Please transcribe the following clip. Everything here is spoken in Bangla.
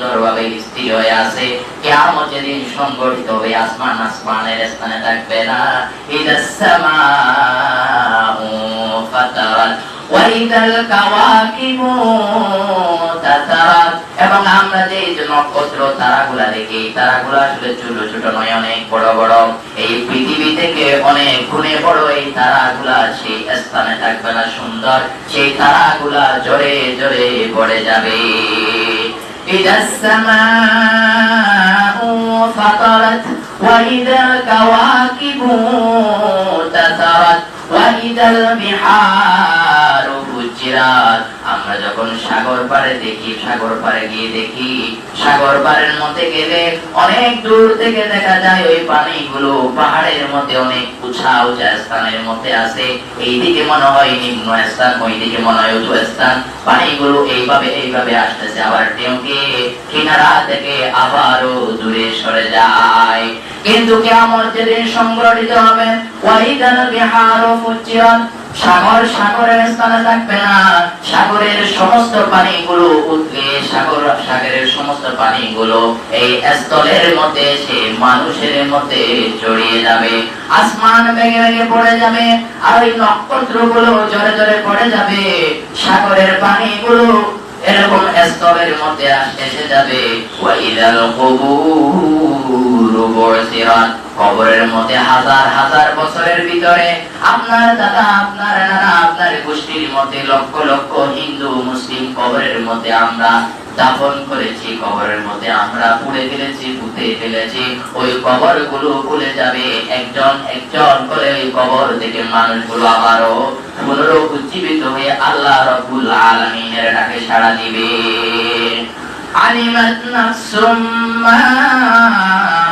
সুন্দরভাবে স্থির হয়ে আছে, কিয়ামত যেদিন সংগঠিত হবে, আসমান আসমানের স্থানে থাকবে না। এবং আমরা যে নক্ষত্র তারাগুলা দেখি তারাগুলা আসলে ছোট ছোট নয়, অনেক বড় বড়। এই পৃথিবী থেকে অনেক গুণে বড় এই তারাগুলা, সেই স্থানে থাকবে না সুন্দর, সেই তারাগুলা জোরে জোরে পড়ে যাবে। إذا السماء فطرت وإذا الكواكب تثرت وإذا البحار فجرت. আমরা যখন সাগর পাড়ে দেখি, সাগর পাড়ে গিয়ে দেখি, সাগর পাড়ের মধ্যে গেলে অনেক দূর থেকে দেখা যায় ওই পানিগুলো পাহাড়ের মধ্যে অনেক উঁচা উঁচা স্থানের মধ্যে আছে। এইদিকে মনে হয় নিম্ন স্থান, ওইদিকে মনে হয় উঁচু স্থান। পানিগুলো এইভাবে এইভাবে আসতেছে। আবার টেউকে কিনারা থেকে আবারও দূরে সরে যায়। কিন্তু কেমন যেদিন সংগঠিত হবে। ওয়াইদান বিহার ফুজিরাত। সাগর সাগরের স্থানে থাকবে না। সাগরের সমস্ত পানিগুলো উঠলে সাগর, সাগরের সমস্ত পানিগুলো এই স্থলের মধ্যে এসে মানুষের মধ্যে জড়িয়ে যাবে। আসমান ভেঙে ভেঙে পড়ে যাবে আর ওই নক্ষত্রগুলো জোরে জোরে পড়ে যাবে। সাগরের পানিগুলো এরকম স্তরের মধ্যে এসে যাবে। ওয়াইদাল কুবুরু কবরের মধ্যে হাজার হাজার বছরের ভিতরে আপনার দাদা, আপনার নানা, আপনার গোষ্ঠীর মধ্যে লক্ষ লক্ষ হিন্দু, মুসলিম কবরের মধ্যে আমরা দাফন করেছি কবরের মধ্যে আমরা পুড়ে ফেলেছি, পুঁতে ফেলেছি। ওই কবরগুলো খুলে যাবে। একজন একজন করে ওই কবর থেকে মানুষগুলো আবারও পুনরুজ্জীবিত হয়ে আল্লাহ রবুল আলমিনের ডাকে সাড়া দিবে। আলিমাত নাফসুম্মা